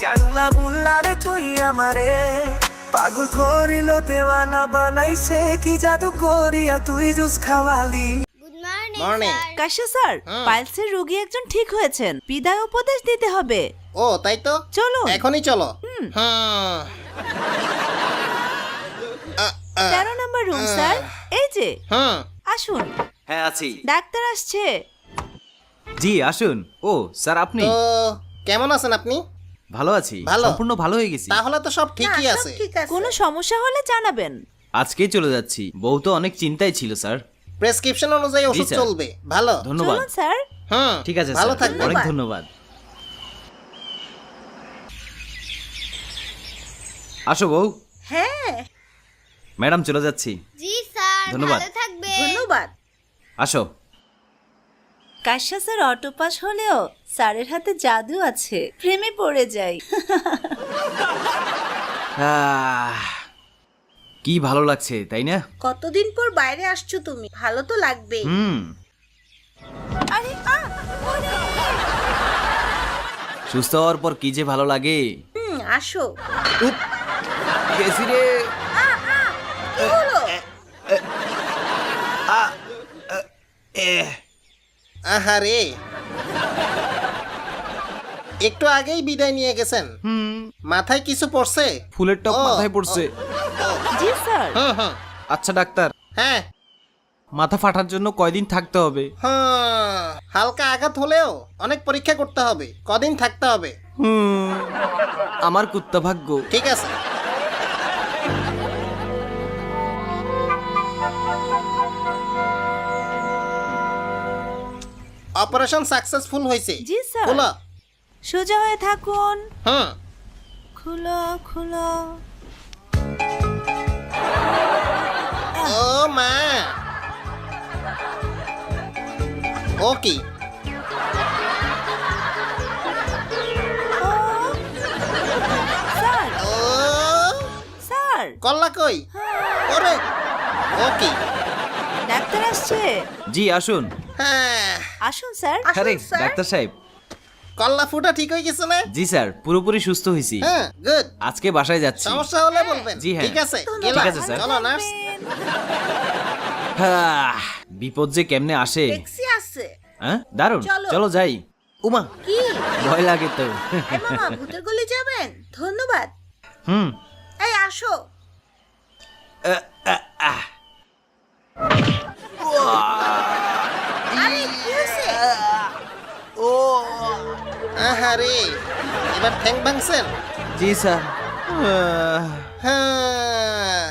জানলা বুল্লারে তুই আমারে। পাগল করিল দেওয়ানা বানাইছে কি জাদু করিয়া তুই জুস খাওয়ালি। Morning sir. পাইলসের রোগী একজন ঠিক হয়েছেন। বিদায় উপদেশ দিতে হবে। ও তাই তো? চলো এখনই চলো। আ, তেরো নম্বর রুম স্যার। এই যে। হুম আসুন। হ্যাঁ আছি। ডাক্তার আসছে। জি আসুন। ও স্যার আপনি? তো কেমন আছেন আপনি? ভালো আছি? ভালো? সম্পূর্ণ ভালো হয়ে গেছি। তাহলে তো সব ঠিকই আছে। কোনো সমস্যা হলে জানাবেন। আজকেই চলে যাচ্ছি। বউ তো অনেক চিন্তায় ছিল স্যার। প্রেসক্রিপশন অনুযায়ী ওষুধ স্যার। চলবে। ভালো। ধন্যবাদ। চলুন স্যার। হুম ঠিক আছে ভালো স্যার। থাকবেন। অনেক ধন্যবাদ। আসো বউ। হ্যাঁ। ম্যাডাম চলে যাচ্ছি। জি স্যার ধন্যবাদ। ভালো থাকবে ধন্যবাদ। আসো। কাশ্যা স্যার অটো পাস হলেও স্যারের হাতে জাদু আছে প্রেমে পড়ে যাই। আহ, কি ভালো লাগছে তাই না? কতদিন পর বাইরে আসছো তুমি? ভালো তো লাগবেই। হুম। আরে আ, ওরে! সুস্থ হওয়ার পর কি যে ভালো লাগে। হুম আসো। গেছি রে। কি হলো? আহারে। একটু আগেই বিদায় নিয়ে গেছেন। হুম। মাথায় কিছু পড়ছে? ফুলের টপ ও, মাথায় পড়ছে। জি স্যার। হুম হুম আচ্ছা ডাক্তার। হ্যাঁ। মাথা ফাটার জন্য কয়দিন থাকতে হবে? হুম হালকা আঘাত হলেও অনেক পরীক্ষা করতে হবে। কদিন থাকতে হবে? হুম, আমার কুত্তা ভাগ্য। ঠিক আছে। অপারেশন সাকসেসফুল হয়েছে। জি স্যার। খোলা সোজা হয়ে থাকুন। হ্যাঁ। খুলো খুলো। ও মা। ও কি? ও। স্যার। ও। স্যার। কল্লা কই? ওরে। ও কি? ডাক্তার আসছে? জি আসুন। হ্যাঁ। আসুন স্যার। আরে ডাক্তার সাহেব কল্লা ফুটা ঠিক হয়ে গেছে না? জি স্যার পুরোপুরি সুস্থ হয়েছি হ্যাঁ গুড আজকে বাসায় যাচ্ছি। সমস্যা হলে বলবেন। জি, হ্যাঁ। ঠিক আছে ঠিক আছে, স্যার। চলো নার্স। বিপদ যে কেমনে আসে? ট্যাক্সি আছে। হ্যাঁ দারুণ চলো। চলো যাই। উমা কি? ভয় লাগে তো। মামা ভূতের গলি যাবেন? ধন্যবাদ। হুম। এই আসো। আহ, আহ, আহ। আরে কি হয়েছে আহারে এবার ঠ্যাং ভাঙছেন জি স্যার হ্যাঁ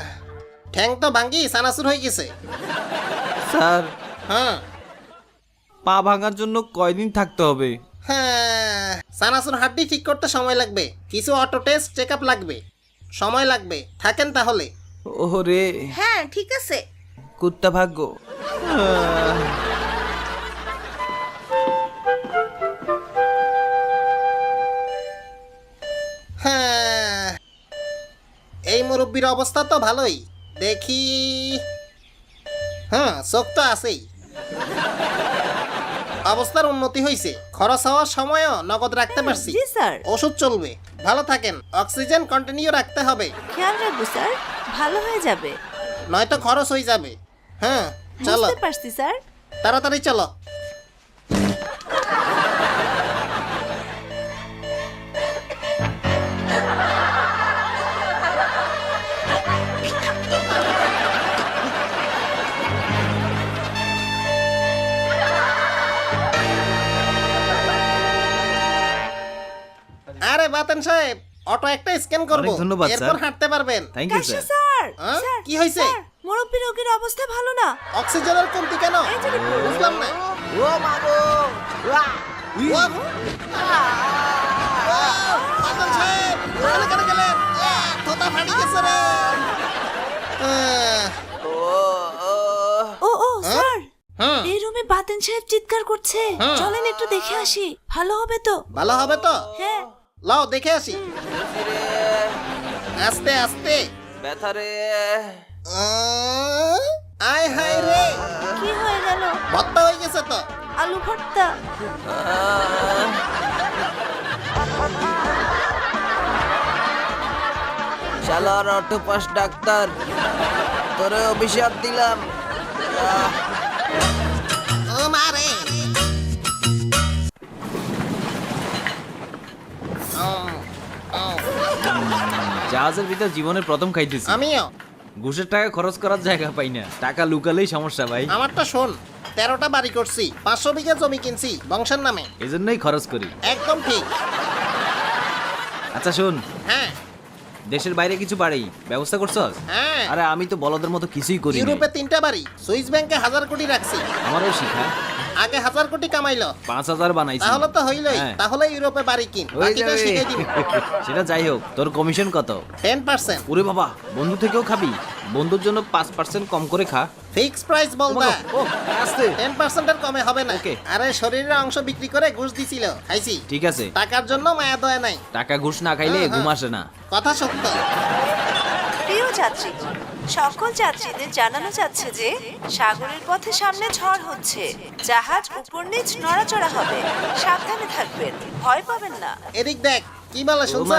ঠ্যাং তো ভাঙ্গি সানাসুর হয়ে গেছে স্যার হ্যাঁ পা ভাঙার জন্য কয়দিন থাকতে হবে? হ্যাঁ সানাসুর হাড্ডি ঠিক করতে সময় লাগবে। কিছু অটো টেস্ট চেক আপ লাগবে। সময় লাগবে। থাকেন তাহলে। ওরে হ্যাঁ ঠিক আছে। কুত্তা ভাগ্য। মুরব্বীর অবস্থা তো ভালোই। দেখি। হ্যাঁ চোখ তো আছেই। অবস্থার উন্নতি হয়েছে খরচ হওয়ার সময়ও নগদ রাখতে পারছি। জি স্যার। ওষুধ চলবে। ভালো থাকেন। অক্সিজেন কন্টিনিউ রাখতে হবে। খেয়াল রাখব স্যার। ভালো হয়ে যাবে। নয়তো খরচ হয়ে যাবে। হ্যাঁ চলো। বুঝতে পারছি স্যার। তাড়াতাড়ি চলো। বাতেন সাহেব অটো একটা স্ক্যান করব। ধন্যবাদ, এরপর হাঁটতে পারবেন। থ্যাংক ইউ স্যার স্যার হ্যাঁ? কি হয়েছে? স্যার, মুরব্বী রোগীর অবস্থা ভালো না। অক্সিজেনের কমতি কেন। বুঝলাম না। ও মাগো ও ও স্যার এই রুমে বাতেন সাহেব চিৎকার করছে। হ্যাঁ। চলেন একটু দেখে আসি। ভালো হবে তো? ভালো হবে তো? হ্যাঁ। লাও দেখে আসি। আস্তে আস্তে। ব্যথা রে আয় হায় রে। কি হয়ে গেল? ভত্তা হয়ে গেছে তো। আলু ভর্তা। শালার অটোপাস ডাক্তার তোরে অভিশাপ দিলাম। জাহাজের ভিতর জীবনের প্রথম খাইতেছি। আমিও। ঘুষের টাকা খরচ করার জায়গা পাই না। টাকা লুকালেই সমস্যা ভাই। আমারটা শোন তেরোটা বাড়ি করছি পাঁচশো বিঘা জমি কিনছি বংশের নামে। এজন্যই খরচ করি। একদম ঠিক। আচ্ছা শোন। হ্যাঁ। দেশের বাইরে কিছু বাড়ি ব্যবস্থা করছস? হ্যাঁ। আরে আমি তো বলদের মতো কিছুই করি ইউরোপে তিনটা বাড়ি সুইস ব্যাংকে হাজার কোটি রাখছি। আমারও শিখা। আগে হাজার কোটি কামাইলো। পাঁচ হাজার বানাইছি। তাহলে তো হইলই। হ্যাঁ। তাহলে ইউরোপে বাড়ি কিন। বাকিটা যাবে। শিখে দিব। সেটা যাই হোক। তোর কমিশন কত? টেন পার্সেন্ট ওরে বাবা বন্ধু থেকেও খাবি। বন্ধুর জন্য পাঁচ পার্সেন্ট কম করে খা। ফিক্স প্রাইস বলতা ও আস্তে টেন পার্সেন্টের কমে হবে না। Okay. আরে শরীরের অংশ বিক্রি করে ঘুষ দিছিল। খাইছি। ঠিক আছে। টাকার জন্য মায়া দয়া নাই। টাকা ঘুষ না খাইলে হ্যাঁ, ঘুম হ্যাঁ। আসে না। কথা সত্য। যাত্রী। সকল যাত্রীদের জানানো যাচ্ছে যে সাগরের পথে সামনে ঝড় হচ্ছে। জাহাজ উপর নিচ নড়াচড়া হবে। সাবধানে থাকবেন। ভয় পাবেন না। এদিক দেখ কি বলে শুনছ?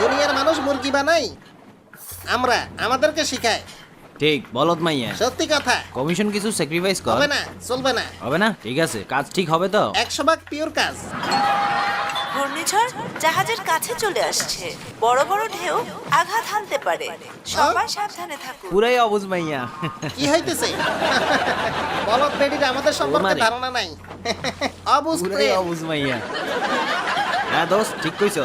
দুনিয়ার মানুষ মুরগি বানাই আমরা আমাদেরকে শিখায়। ঠিক বলদ মাইয়া। সত্যি কথা। কমিশন কিছু স্যাক্রিফাইস কর। হবে না চলবে না। হবে না? ঠিক আছে কাজ ঠিক হবে তো? একশো ভাগ পিওর কাজ। ঘূর্ণিঝড় জাহাজের কাছে চলে আসছে। বড় বড় ঢেউ আঘাত হানতে পারে। সবাই সাবধানে থাকুন। পুরাই অবুজ মাইয়া। কি হইতেছে? বলক বেডির আমাদের সম্পর্কে? ধারণা নাই। অবুঝ পুরাই প্রেম। অবুজ মাইয়া। হ্যাঁ দোস্ত ঠিক কইছ।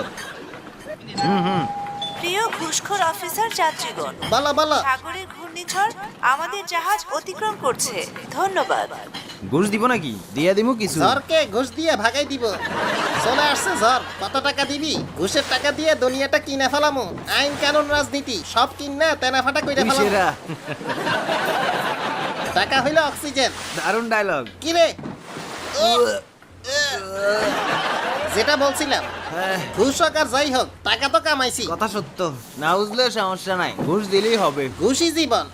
প্রিয় ঘুষখোর অফিসার যাত্রীগণ বলো বলো। সাগরের ঘূর্ণিঝড় আমাদের জাহাজ অতিক্রম করছে। ধন্যবাদ। ঘুষ দিব নাকি? দিয়া দিমু কিছু। ঝড়কে ঘুষ দিয়ে ভাগাই দিব। চলে আসছে ঝড়। কত টাকা দিবি? ঘুষের টাকা দিয়ে দুনিয়াটা কিনে ফেলামু। আইন কানুন রাজনীতি সব কিনা তেনা ফাটা কইরা ফেলামু। সেরা টাকা হইল অক্সিজেন। দারুণ ডায়লগ কি রে? যেটা বলছিলাম ঘুষ হোক আর যাই হোক টাকা তো কামাইছি। কথা সত্য। না বুঝলে সমস্যা নাই। ঘুষ দিলেই হবে। ঘুষই জীবন।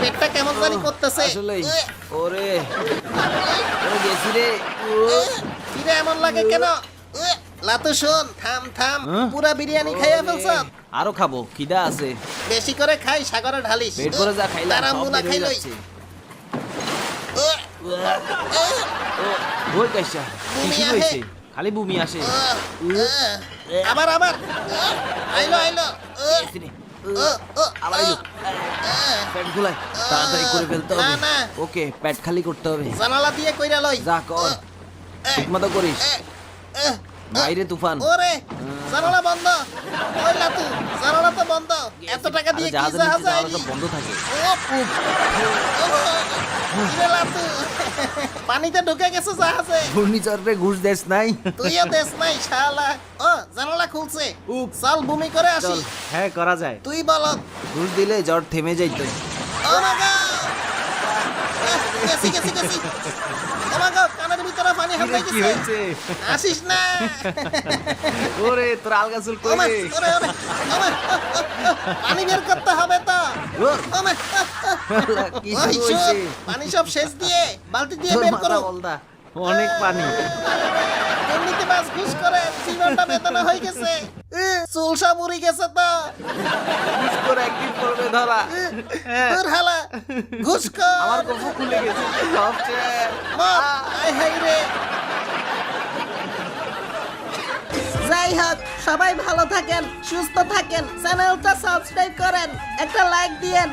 পেটটা কেমন জানি করতেছে। আসলেই। ওরে। রে এমন লাগে কেন লাতু শোন থাম থাম হ্যাঁ? পুরা বিরিয়ানি খাইয়া ফেলছ আরও খাব খিদা আছে বেশি করে খাই সাগরে ঢালিস পেট করে যা খাইলাম তারা মুনা হয়ে খাইলই যাচ্ছে ওই কাইসা আহে। খালি বুমি আসে আবার আবার আইলো আইলো আবার তাড়াতাড়ি করে ফেলতে হবে। না। ওকে প্যাট খালি করতে হবে। জানালা দিয়ে কইরা লই। যা কর। ঠিক মতো করিস। বাইরে তুফান। ওরে জানালা বন্ধ। ওই লাতু জানালা তো বন্ধ। এত টাকা দিয়ে কি জাহাজ আইলি? তো বন্ধ থাকে। কিরে লাতু পানিতে ঢুকে গেছে জাহাজে? ঘূর্ণিঝড়ে ঘুষ দেশ নাই। তুইও দেশ নাই শালা। ও জানালা খুলছে। চল ভূমি করে আসি। হ্যাঁ করা যায়। তুই বল। ঘুষ দিলে জ্বর থেমে যাইতো। ও মা গেছি গেছি গেছি। ও কানের ভিতরে পানি হাত কি হয়েছে? আসিস না। ওরে তোর আলগা চুল কই রে? ওরে, ওরে, ও পানি বের করতে হবে তো। কি হয়েছে পানি সব শেষ দিয়ে বালতি দিয়ে বের করো। অনেক পানি। এমনিতে ঘুষ করে জীবনটা বেদনা হয়ে গেছে। এ, চুল গেছে তো। ঘুষ করে একদিন পড়বে ধরা। হ্যাঁ, তোর হালা আমার খুলে গেছে। সব শেষ। মত, আয় রে। যাই হোক সবাই ভালো থাকেন সুস্থ থাকেন চ্যানেলটা সাবস্ক্রাইব করেন একটা লাইক দিয়েন।